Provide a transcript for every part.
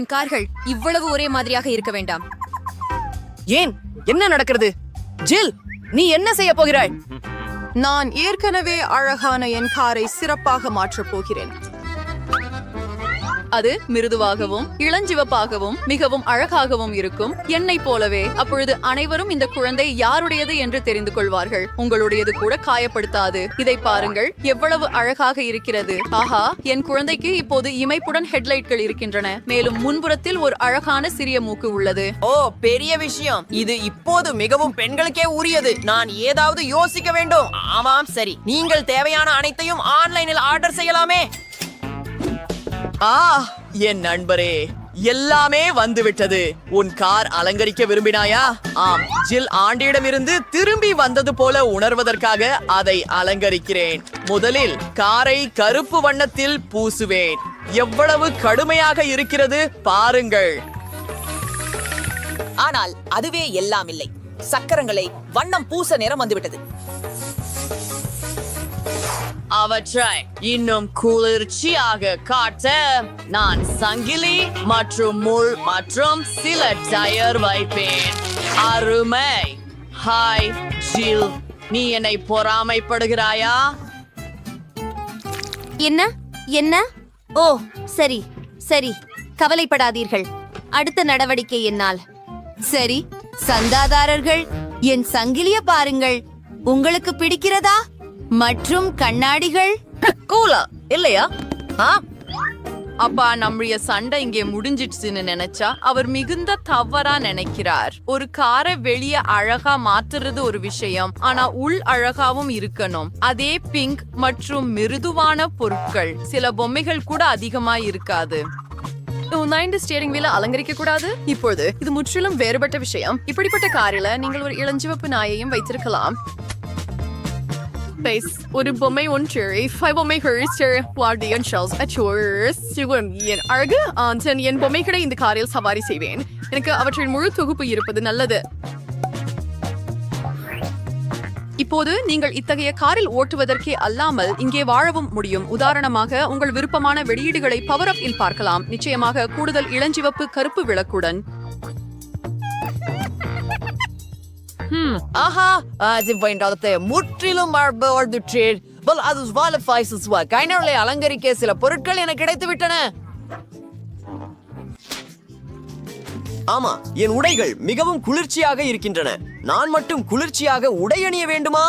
என் கார்கள் இவ்வளவு ஒரே மாதிரியாக இருக்க வேண்டாம். ஏன்? என்ன நடக்கிறது? ஜில் நீ என்ன செய்ய போகிறாய்? நான் ஏற்கனவே அழகான என் காரை சிறப்பாக மாற்றப் போகிறேன். அது மிருதுவாகவும் இளஞ்சிவப்பாகவும் மிகவும் அழகாகவும் இருக்கும். என்னை போலவே அப்பொழுது அனைவரும் இந்த குழந்தை யாருடையது என்று தெரிந்து கொள்வார்கள். உங்களுடையது கூட காயப்படுத்தாது. இதை பாருங்கள் எவ்வளவு அழகாக இருக்கிறது. ஆஹா என் குழந்தைக்கு இப்போது இமைப்புடன் ஹெட்லைட்கள் இருக்கின்றன. மேலும் முன்புறத்தில் ஒரு அழகான சிறிய மூக்கு உள்ளது. ஓ பெரிய விஷயம். இது இப்போது மிகவும் பெண்களுக்கே உரியது. நான் ஏதாவது யோசிக்க வேண்டும். ஆமாம் சரி. நீங்கள் தேவையான அனைத்தையும் ஆன்லைனில் ஆர்டர் செய்யலாமே. ஆ என் நண்பரே எல்லாமே வந்துவிட்டது. உன் கார் அலங்கரிக்க விரும்பினாயா? ஆம் ஜில் ஆண்டியிடமிருந்து திரும்பி வந்தது போல உணர்வதற்காக அதை அலங்கரிக்கிறேன். முதலில் காரை கருப்பு வண்ணத்தில் பூசுவேன். எவ்வளவு கடுமையாக இருக்கிறது பாருங்கள். ஆனால் அதுவே எல்லாம் இல்லை. சக்கரங்களை வண்ணம் பூச நேரம் வந்துவிட்டது. அவற்றை இன்னும் குளிர்ச்சியாக காட்ட நான் சங்கிலி மற்றும் முள் மற்றும் சில டயர் வைப்பேன். அருமை. ஹாய் ஜில் நீ என்னை பொறாமைப்படுகிறாயா? என்ன? என்ன? ஓ சரி சரி. கவலைப்படாதீர்கள். அடுத்த நடவடிக்கை என்னால். சரி சந்தாதாரர்கள் என் சங்கிலிய பாருங்கள். உங்களுக்கு பிடிக்கிறதா? மற்றும் கண்ணாடிகள்? கூலா இல்லையா? அப்பா நம்முடைய சண்டை இங்கே முடிஞ்சிடுச்சுன்னு நினைச்சா அவர் மிகுந்த தவறா நினைக்கிறார். ஒரு காரை வெளிய அழகா மாத்துறது ஒரு விஷயம் ஆனா உள் அழகாவும் இருக்கணும். அதே பிங்க் மற்றும் மிருதுவான பொருட்கள் சில பொம்மைகள் கூட அதிகமா இருக்காது. நான் இந்த ஸ்டியரிங் வீல அலங்கரிக்க கூடாது. இப்பொழுது இது முற்றிலும் வேறுபட்ட விஷயம். இப்படிப்பட்ட காரில நீங்கள் ஒரு இளஞ்சிவப்பு நாயையும் வைத்திருக்கலாம். Base ஒரு பொம்மை ஒன்று five பொம்மைகள் வார்டியன் ஷெல்ஸ் அச்சோர்ஸ் சிவன் என் அழகு ஆஞ்சன் என் பொம்மைகளை இந்த காரில் சவாரி செய்வேன் எனக்கு அவற்றின் முழு தொகுப்பு இருப்பது நல்லது இப்போது நீங்கள் இத்தகைய காரில் ஓட்டுவதற்கே அல்லாமல் இங்கே வாழவும் முடியும் உதாரணமாக உங்கள் விருப்பமான வெளியீடுகளை பவர் அப் இல் பார்க்கலாம் நிச்சயமாக கூடுதல் இளஞ்சிவப்பு கருப்பு விளக்குடன் ஆஹா அது வேண்டாதத்தை முற்றிலும் மாறுபடுற்றேன் பல் அது வாலஃபைசஸ் வா கைனர்களை அலங்கரிக்க சில பொருட்கள் எனக்கு கிடைத்து விட்டன ஆமா என் உடைகள் மிகவும் குளிர்ச்சியாக இருக்கின்றன நான் மட்டும் குளிர்ச்சியாக உடை அணிய வேண்டுமா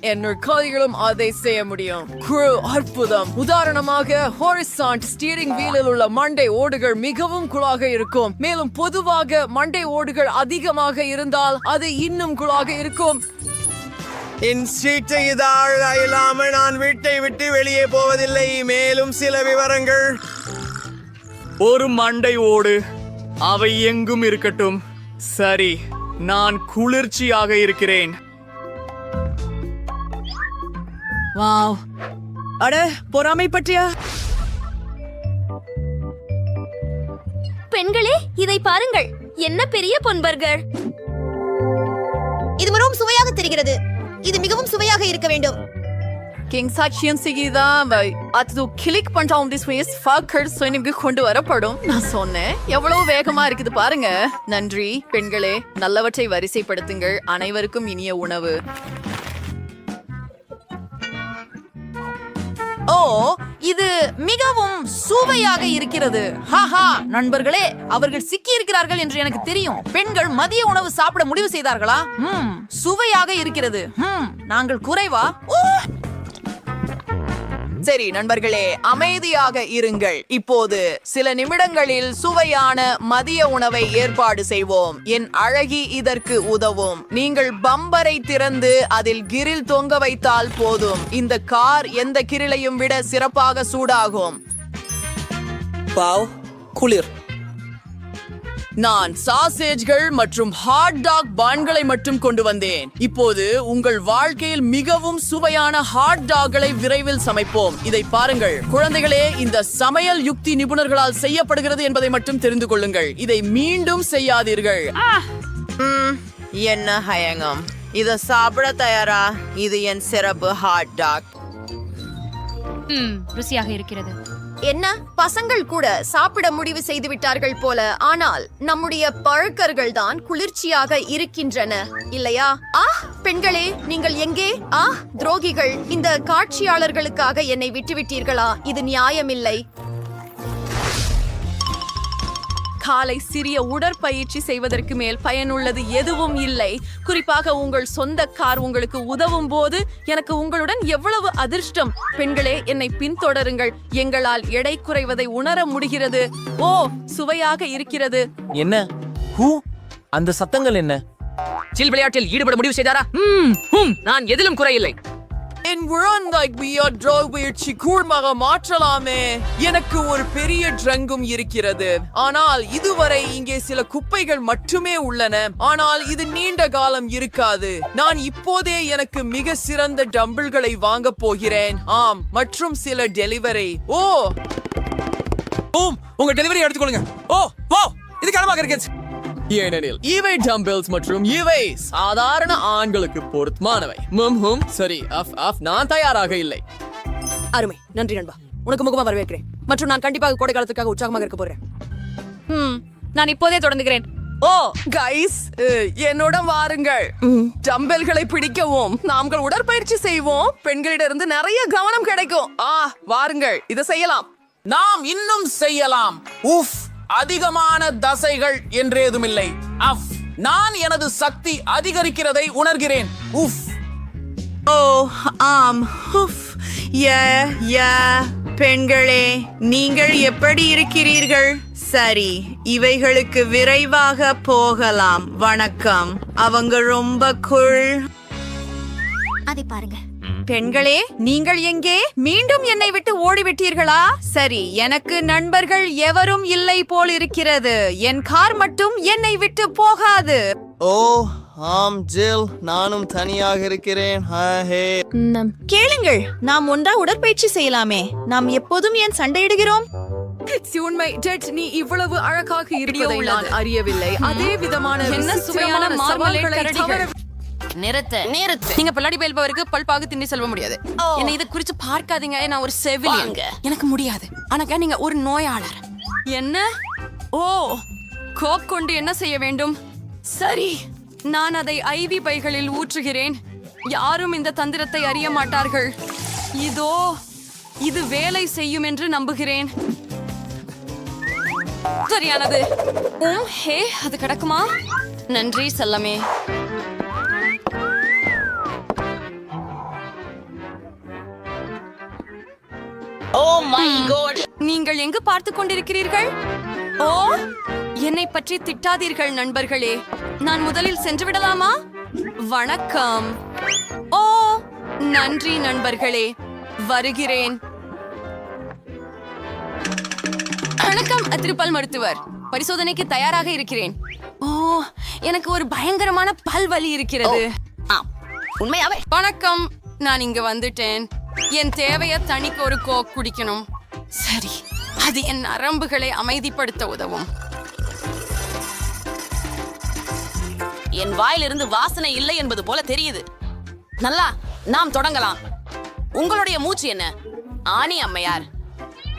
என்னோட காதிகளும் அதை செய்ய முடியும். குழு அற்புதம். உதாரணமாக ஹாரிசான்ட் ஸ்டீரிங் வீலில் உள்ள மண்டை ஓடுகள் மிகவும் குழாக இருக்கும். மேலும் பொதுவாக மண்டை ஓடுகள் அதிகமாக இருந்தால் அது இன்னும் குழாக இருக்கும். என் சீட்டை இதாழ இல்லாமல் நான் வீட்டை விட்டு வெளியே போவதில்லை. மேலும் சில விவரங்கள். ஒரு மண்டை ஓடு. அவை எங்கும் இருக்கட்டும். சரி நான் குளிர்ச்சியாக இருக்கிறேன். வாவ். அட பொறாமை பற்றியா? பெண்களே இதை பாருங்கள். என்ன பெரிய பொன்பர்கள் இது மிகவும் சுவையாக தெரிகிறது. இது மிகவும் சுவையாக இருக்க வேண்டும். கிங் சாட்சியம் செய்யுதான் அது கிளிக் பண்றோம் திஸ் வேஸ் ஃபக்கர் சொன்னீங்க கொண்டு வரப்படும். நான் சொன்னேன் எவ்வளவு வேகமா இருக்குது பாருங்க. நன்றி பெண்களே. நல்லவற்றை வரிசைப்படுத்துங்கள். அனைவருக்கும் இனிய உணவு. ஓ இது மிகவும் சுவையாக இருக்கிறது. ஹாஹா நண்பர்களே அவர்கள் சிக்கி இருக்கிறார்கள் என்று எனக்கு தெரியும். பெண்கள் மதிய உணவு சாப்பிட முடிவு செய்தார்களா? ம் சுவையாக இருக்கிறது. ம் நாங்கள் குறைவா? ஓ சரி நண்பர்களே அமைதியாக இருங்கள். இப்போது சில நிமிடங்களில் சுவையான மதிய உணவை ஏற்பாடு செய்வோம். என் அழகி இதற்கு உதவும். நீங்கள் பம்பரை திறந்து அதில் கிரில் தொங்க வைத்தால் போதும். இந்த கார் எந்த கிரிலையும் விட சிறப்பாக சூடாகும். பாவ் குளிர். நான் சாசேஜ்கள் மற்றும் ஹாட் டாக் பான்களை மட்டும் கொண்டு வந்தேன். இப்போது உங்கள் வாழ்க்கையில் மிகவும் சுவையான ஹாட் டாக்களை விரைவில் சமைப்போம். இதை பாருங்கள். குழந்தைகளே இந்த சமையல் யுக்தி நிபுணர்களால் செய்யப்படுகிறது என்பதை மட்டும் தெரிந்து கொள்ளுங்கள். இதை மீண்டும் செய்யாதீர்கள். என்ன ஹயங்கம். இத சாப்பிட தயாரா? இது என் சிறப்பு ஹாட் டாக் ருசியாக இருக்கிறது. என்ன? பசங்கள் கூட சாப்பிட முடிவு செய்து விட்டார்கள் போல. ஆனால் நம்முடைய பழக்கர்கள் தான் குளிர்ச்சியாக இருக்கின்றன. இல்லையா? ஆ பெண்களே நீங்கள் எங்கே? ஆ துரோகிகள் இந்த காட்சியாளர்களுக்காக என்னை விட்டுவிட்டீர்களா? இது நியாயமில்லை. காலை சிறிய உடற்பயிற்சி செய்வதற்கு மேல் பயனுள்ளது எதுவும் இல்லை. குறிப்பாக உங்கள் சொந்த கார் உங்களுக்கு உதவும் போது எனக்கு உங்களுடன் எவ்வளவு அதிர்ஷ்டம். பெண்களே என்னை பின்தொடருங்கள். எங்களால் எடை குறைவதை உணர முடிகிறது. ஓ சுவையாக இருக்கிறது. என்ன? ஹூ? அந்த சத்தங்கள் என்ன? சில் விளையாட்டில் ஈடுபட முடிவு செய்தாரா? நான் எதிலும் குறையில்லை. என் முயற்சி கூர்மாக மாற்றலாமே எனக்கு ஒரு பெரிய ட்ரங்கும் இருக்கிறது. ஆனால் இதுவரை இங்கே சில குப்பைகள் மட்டுமே உள்ளன. ஆனால் இது நீண்ட காலம் இருக்காது. நான் இப்போதே எனக்கு மிக சிறந்த டம்பிள்களை வாங்க போகிறேன். ஆம் மற்றும் சில டெலிவரி. ஓ! ஓம் உங்க டெலிவரி எடுத்துக்கொள்ளுங்க. ஓ ஓ இது கனமாக இருக்கு. ஏனெனில் இவை டம்பிள்ஸ் மற்றும் இவை சாதாரண ஆண்களுக்கு பொருத்தமானவை. மும் ஹும் சரி அஃப் அஃப் நான் தயாராக இல்லை. அருமை நன்றி நண்பா. உனக்கு முகமா வரவேற்கிறேன். மற்றும் நான் கண்டிப்பாக கோடை காலத்துக்காக உற்சாகமாக இருக்க போறேன். நான் இப்போதே தொடங்குகிறேன். ஓ கைஸ் என்னோட வாருங்கள். டம்பல்களை பிடிக்கவும் நாங்கள் உடற்பயிற்சி செய்வோம். பெண்களிடமிருந்து நிறைய கவனம் கிடைக்கும். ஆ வாருங்கள் இதை செய்யலாம். நாம் இன்னும் செய்யலாம். உஃப். அதிகமான தசைகள் என்றேதுமில்லை. அஃப் நான் எனது சக்தி அதிகரிக்கிறதை உணர்கிறேன். உஃப். ஓ ஆம். ஹுஃப் ய ய பெண்களே நீங்கள் எப்படி இருக்கிறீர்கள்? சரி இவைகளுக்கு விரைவாக போகலாம். வணக்கம். அவங்க ரொம்ப குள் அதை பாருங்க. பெண்களே நீங்கள் எங்கே? மீண்டும் என்னை விட்டு ஓடிவிட்டீர்களா? சரி எனக்கு நண்பர்கள் எவரும் இல்லை போல் இருக்கிறது. என் கார் மட்டும் என்னை விட்டு போகாது. ஓ ஆம் ஜில். நானும் தனியாக இருக்கிறேன். கேளுங்கள் நாம் ஒன்றா உடற்பயிற்சி செய்யலாமே. நாம் எப்போதும் ஏன் சண்டையிடுகிறோம்? உண்மை. டெட் நீ இவ்வளவு அழகாக இருப்பதை நான் அறியவில்லை. அதே விதமான என்ன சுவையான விசித்திரமான நிறுத்து. நிறுத்து. நீங்க பல்லாடி பயில்பவருக்கு பல்பாக திண்டி செல்ல முடியாது. என்ன இதை குறிச்சு பார்க்காதீங்க. நான் ஒரு செவிலியன். எனக்கு முடியாது. ஆனாக்கா நீங்க ஒரு நோயாளர். என்ன? ஓ கோக் கொண்டு என்ன செய்ய வேண்டும்? சரி நான் அதை ஐவி பைகளில் ஊற்றுகிறேன். யாரும் இந்த தந்திரத்தை அறிய மாட்டார்கள். இதோ இது வேலை செய்யும் என்று நம்புகிறேன். சரியானது. உம், ஹே அது கிடக்குமா? நன்றி செல்லமே. நீங்கள் எங்கு பார்த்து கொண்டிருக்கிறீர்கள்? ஓ என்னை பற்றி திட்டாதீர்கள் நண்பர்களே. நான் முதலில் சென்று விடலாமா? வணக்கம். ஓ நன்றி நண்பர்களே. வருகிறேன். வணக்கம் திருப்பல் மருத்துவர். பரிசோதனைக்கு தயாராக இருக்கிறேன். ஓ எனக்கு ஒரு பயங்கரமான பல் வலி இருக்கிறது. உண்மையாவே. வணக்கம் நான் இங்க வந்துட்டேன். என் தேவைய தனிக்கு ஒரு கோக் குடிக்கணும். சரி அது என் நரம்புகளை அமைதிப்படுத்த உதவும். என் வாயிலிருந்து வாசனை இல்லை என்பது போல தெரியுது. நல்லா நாம் தொடங்கலாம். உங்களுடைய மூச்சு என்ன? ஆனி அம்மையார்.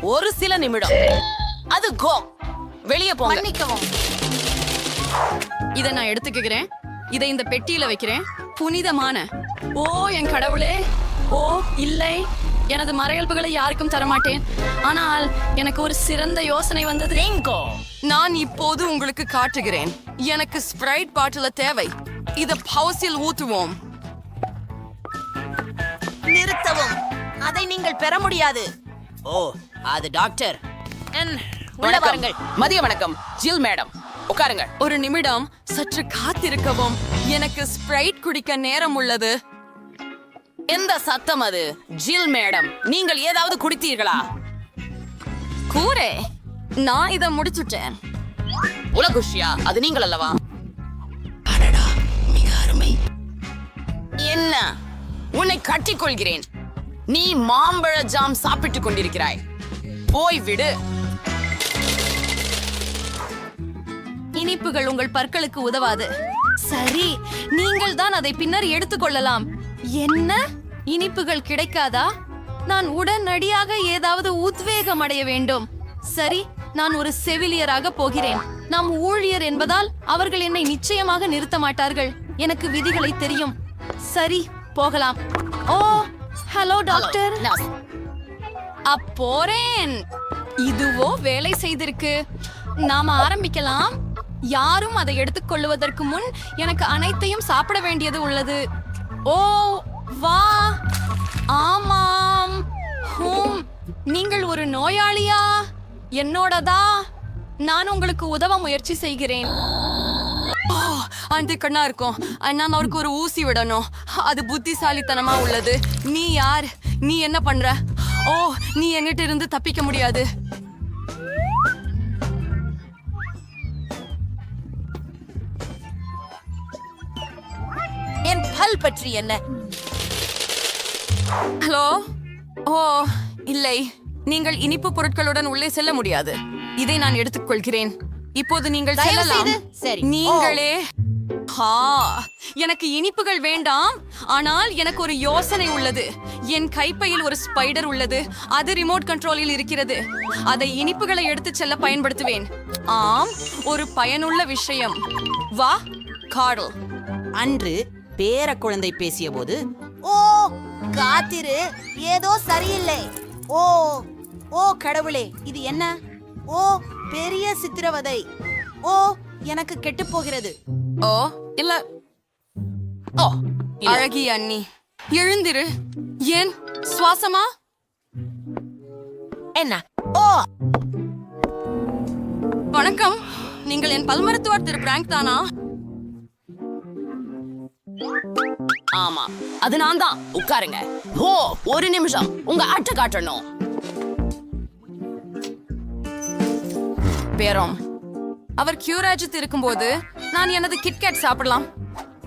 ஒரு சில நிமிடம். அது கோ. வெளியே போங்க. மன்னிக்கவும். இதை நான் எடுத்துக்கிறேன் இதை இந்த பெட்டியில வைக்கிறேன். புனிதமான. ஓ என் கடவுளே. ஓ இல்லை. எனது மறையல்புகளை யாருக்கும் தரமாட்டேன். ஆனால் எனக்கு ஒரு சிறந்த யோசனை வந்தது. நான் இப்போது உங்களுக்கு காட்டுகிறேன். எனக்கு ஸ்ப்ரைட் பாட்டில தேவை. இத பவுசில் ஊத்துவோம். நிறுத்தவும். அதை நீங்கள் பெற முடியாது. ஓ அது டாக்டர். உள்ள வாருங்கள். மதிய வணக்கம். ஜில் மேடம் உட்காருங்க ஒரு நிமிடம் சற்று காத்திருக்கவும். எனக்கு ஸ்ப்ரைட் குடிக்க நேரம் உள்ளது. எந்த சத்தம் அது? ஜில் மேடம் நீங்கள் ஏதாவது குடித்தீர்களா? கூரே நான் இதை முடிச்சுட்டேன். உலகுஷியா அது நீங்கள் அல்லவா? என்ன? உன்னை கட்டிக்கொள்கிறேன் நீ மாம்பழ ஜாம் சாப்பிட்டுக் கொண்டிருக்கிறாய். போய் விடு. இனிப்புகள் உங்கள் பற்களுக்கு உதவாது. சரி நீங்கள் தான் அதை பின்னர் எடுத்துக்கொள்ளலாம் என்ன? இனிப்புகள் கிடைக்காதா? நான் உடனடியாக ஏதாவது உத்வேகம் அடைய வேண்டும். சரி நான் ஒரு செவிலியராக போகிறேன். நாம் ஊழியர் என்பதால் அவர்கள் என்னை நிச்சயமாக நிறுத்த மாட்டார்கள். எனக்கு விதிகளை தெரியும். சரி போகலாம். ஓ ஹலோ டாக்டர். அப்போறேன் இதுவோ வேலை செய்திருக்கு. நாம ஆரம்பிக்கலாம். யாரும் அதை எடுத்துக்கொள்வதற்கு முன் எனக்கு அனைத்தையும் சாப்பிட வேண்டியது உள்ளது. ஓ வா. ஆமாம். ஹூம் நீங்கள் ஒரு நோயாளியா? என்னோடதா? நான் உங்களுக்கு உதவ முயற்சி செய்கிறேன். அந்த கண்ணா இருக்கும். நான் அவருக்கு ஒரு ஊசி விடணும். அது புத்திசாலித்தனமா உள்ளது. நீ யார்? நீ என்ன பண்ற? ஓ நீ என்கிட்ட இருந்து தப்பிக்க முடியாது. என் பல் பற்றி என்ன? ஹலோ? ஓ இல்லை. நீங்கள் இனிப்பு பொருட்களுடன் உள்ளே செல்ல முடியாது. இதை நான் எடுத்துக்கொள்கிறேன். இப்போது நீங்கள் செல்லலாம். சரி. நீங்களே ஹா எனக்கு இனிப்புகள் வேண்டாம். ஆனால் எனக்கு ஒரு யோசனை உள்ளது. என் கைப்பையில் ஒரு ஸ்பைடர் உள்ளது. அது ரிமோட் கண்ட்ரோலில் இருக்கிறது. அதை இனிப்புகளை எடுத்துச் செல்ல பயன்படுத்துவேன். ஆம் ஒரு பயனுள்ள விஷயம். வா காடல் அன்று பேர குழந்தை பேசிய போது ஓ காத்திரு. ஏதோ சரியில்லை. ஓ ஓ கடவுளே இது என்ன? ஓ பெரிய சித்திரவதை. ஓ எனக்கு கெட்டு போகிறது. ஓ இல்ல. ஓ அழகிய அண்ணி எழுந்திரு. ஏன்? சுவாசமா? என்ன? ஓ. வணக்கம். நீங்கள் என் பல் மருத்துவர் திரு பிராங்க் தானா? ஆமா. அது நான் தான். உட்காருங்க. ஓ ஒரு நிமிஷம். உங்க அட்டை காட்டணும். பேரம். அவர் கியூராஜித் இருக்கும்போது நான் எனது கிட்கேட் சாப்பிடலாம்.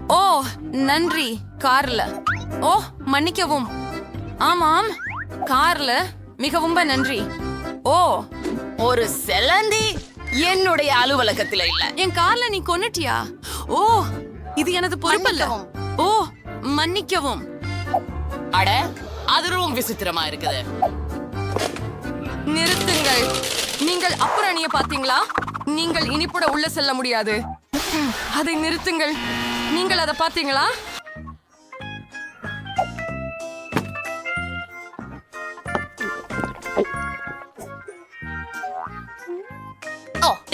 ஓ நன்றி. கார்ல. ஓ மன்னிக்கவும். ஆமாம். கார்ல. மிகவும் நன்றி. ஓ. ஒரு செலந்தி என்னுடைய அலுவலகத்துல இல்ல. என் கார்ல நீ கொன்னுட்டியா? ஓ இது எனது பொறுப்பல்ல. ஓ மன்னிக்கவும். அட அது ரொம்ப விசித்திரமா இருக்குது. நிறுத்துங்கள். நீங்கள் அப்புறணிய பாத்தீங்களா நீங்கள் இனிப்புட உள்ள செல்ல முடியாது. அதை நிறுத்துங்கள். நீங்கள் அதை பாத்தீங்களா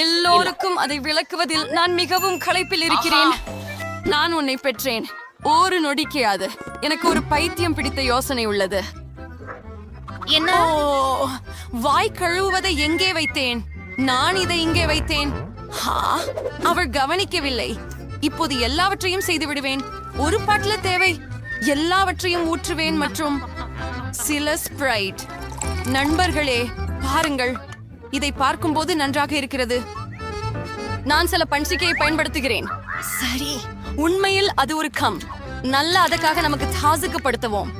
எல்லோருக்கும் அதை விளக்குவதில் நான் மிகவும் களைப்பில் இருக்கிறேன். நான் உன்னை பெற்றேன். ஒரு நொடிக்கையாது. எனக்கு ஒரு பைத்தியம் பிடித்த யோசனை உள்ளது. என்ன? வாய் கழுவுவதை எங்கே வைத்தேன்? நான் இதை இங்கே வைத்தேன். ஹா அவள் கவனிக்கவில்லை. இப்போது எல்லாவற்றையும் செய்து விடுவேன். ஒரு பாட்டில தேவை. எல்லாவற்றையும் ஊற்றுவேன் மற்றும் சில ஸ்ப்ரைட் நண்பர்களே பாருங்கள். இதை பார்க்கும்போது நன்றாக இருக்கிறது. நான் சில பன்சிக்கையை பயன்படுத்துகிறேன். சரி. உண்மையில் அது ஒரு கம். நல்ல அதற்காக நமக்கு தாசுக்குப்படுத்துவோம்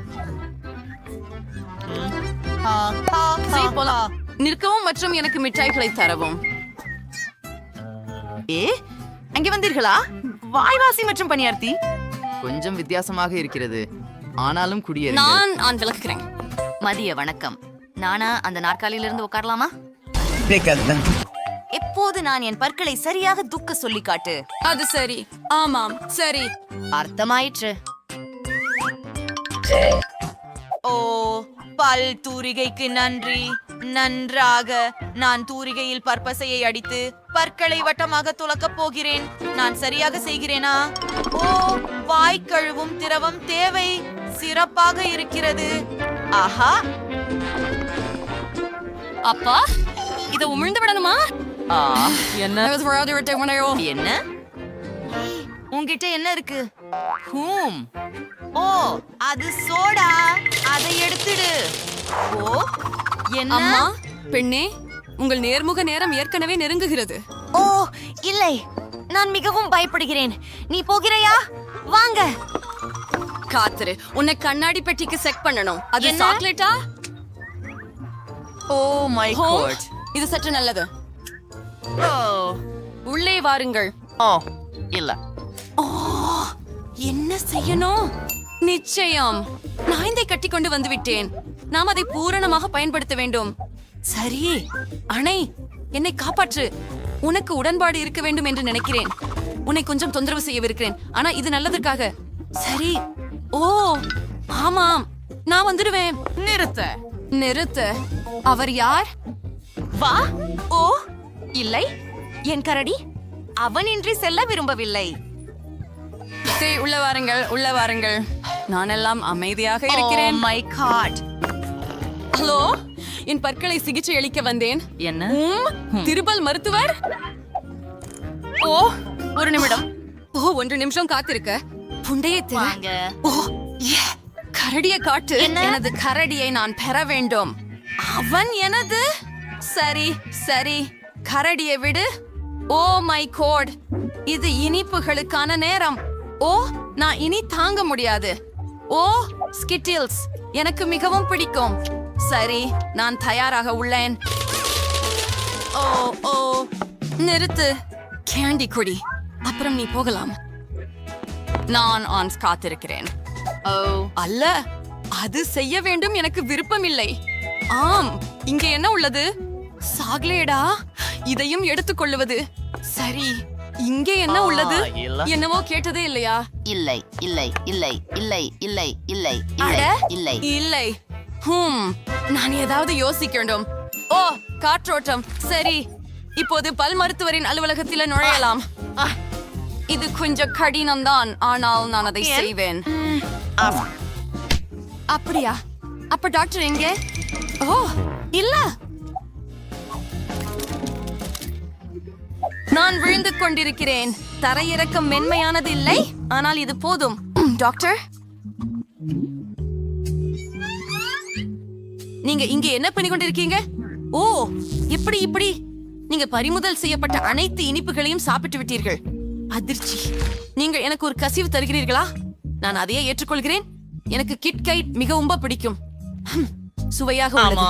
சரி, போலாம். நிற்கவும் மற்றும் எனக்கு மிட்டாய்களை தரவும். ஏ அங்கே வந்தீர்களா? வாய்வாசி மற்றும் பணியார்த்தி. கொஞ்சம் வித்தியாசமாக இருக்கிறது. ஆனாலும் குடியேறுங்கள். நான் நான் விளக்குகிறேன். மதிய வணக்கம். நானா அந்த நாற்காலியிலிருந்து உட்காரலாமா? எப்போது நான் என் பற்களை சரியாக துக்க சொல்லி காட்டு. அது சரி. ஆமாம் சரி. அர்த்தமாயிற்று. ஓ பல் தூரிகைக்கு நன்றி. நன்றாக நான் தூரிகையில் பற்பசையை அடித்து பற்களை வட்டமாக துலக்கப் போகிறேன். நான் சரியாக செய்கிறேனா? ஓ வாய் கழுவும் திரவம் தேவை. சிறப்பாக இருக்கிறது. ஆஹா. அப்பா இத உமிழ்ந்து விடணுமா? ஆ. என்ன. என்ன? உன்கிட்ட என்ன இருக்கு? ஹூம் ஓ அது சோடா. அதை எடுத்துடு. ஓ என்ன? பெண்ணே உங்கள் நேர்முக நேரம் ஏற்கனவே நெருங்குகிறது. ஓ இல்லை. நான் மிகவும் பயப்படுகிறேன். நீ போகிறாயா? வாங்க. காத்துரு. உன்னை கண்ணாடி பெட்டிக்கு செக் பண்ணணும். அது? சாக்லேட்டா? ஓ மை ஹோம் காட் இது சற்று நல்லது. உள்ளே வாருங்கள். ஓ இல்ல. என்ன செய்யணும்? நிச்சயம். நான் இதை கட்டி கொண்டு வந்து விட்டேன். நாம் அதை பூரணமாக பயன்படுத்த வேண்டும். சரி அணை என்னை காப்பாற்று. உனக்கு உடன்பாடு இருக்க வேண்டும் என்று நினைக்கிறேன். உன்னை கொஞ்சம் தொந்தரவு செய்யவிருக்கிறேன். ஆனா இது நல்லதற்காக. சரி. ஓ ஆமாம். நான் வந்துடுவேன். நிறுத்த. நிறுத்து. அவர் யார்? வா. ஓ இல்லை. என் கரடி அவனின்றி செல்ல விரும்பவில்லை. சரி உள்ள வாருங்கள் உள்ள வாருங்கள். நான் எல்லாம் அமைதியாக இருக்கிறேன். மை காட் ஹலோ என் பற்களை சிகிச்சை அளிக்க வந்தேன். என்ன? உம், திருப்பல் மருத்துவர். ஓ ஒரு நிமிடம். ஓ ஒன்று நிமிஷம் காத்திருக்க. புண்டையை திற. வாங்க. ஓ ஏ கரடிய காட்டு? எனது கரடியை நான் பெற வேண்டும். அவன் எனது? சரி சரி. கரடியை விடு. ஓ மை கோட் இது இனிப்புகளுக்கான நேரம். ஓ நான் இனி தாங்க முடியாது. ஓ ஸ்கிட்டில்ஸ் எனக்கு மிகவும் பிடிக்கும். சரி நான் தயாராக உள்ளேன். ஓ ஓ நிறுத்து. கேண்டி குடி அப்புறம் நீ போகலாம். நான் ஆன்ஸ் காத்திருக்கிறேன். ஓ அல்ல அது செய்ய வேண்டும் எனக்கு விருப்பமில்லை. ஆம் இங்கே என்ன உள்ளது? சாக்லேடா? இதையும் எடுத்துக்கொள்ளுவது. சரி இங்கே என்ன உள்ளது? இல்ல. என்னவோ கேட்டதே இல்லையா? இல்லை இல்லை இல்லை இல்லை இல்லை இல்லை அட இல்லை. இல்லை. ஹம் நான் ஏதாவது யோசிக்க வேண்டும் ஓ காற்றோட்டம். சரி இப்போது பல் மருத்துவரின் அலுவலகத்தில் நுழையலாம். இது கொஞ்சம் கடினம்தான் ஆனால் நான் அதை செய்வேன். அப்படியா? அப்ப டாக்டர் எங்கே? ஓ இல்ல. நான் விழுந்து கொண்டிருக்கிறேன். தரையிறக்கம் மென்மையானது இல்லை ஆனால் இது போதும். டாக்டர்? நீங்க இங்க என்ன பண்ணி கொண்டிருக்கீங்க? ஓ எப்படி இப்படி. நீங்க பறிமுதல் செய்யப்பட்ட அனைத்து இனிப்புகளையும் சாப்பிட்டு விட்டீர்கள். அதிர்ச்சி. நீங்கள் எனக்கு ஒரு கசிவு தருகிறீர்களா? நான் அதையே ஏற்றுக்கொள்கிறேன். எனக்கு கிட் கைட் மிகவும் பிடிக்கும். சுவையாக உள்ளது.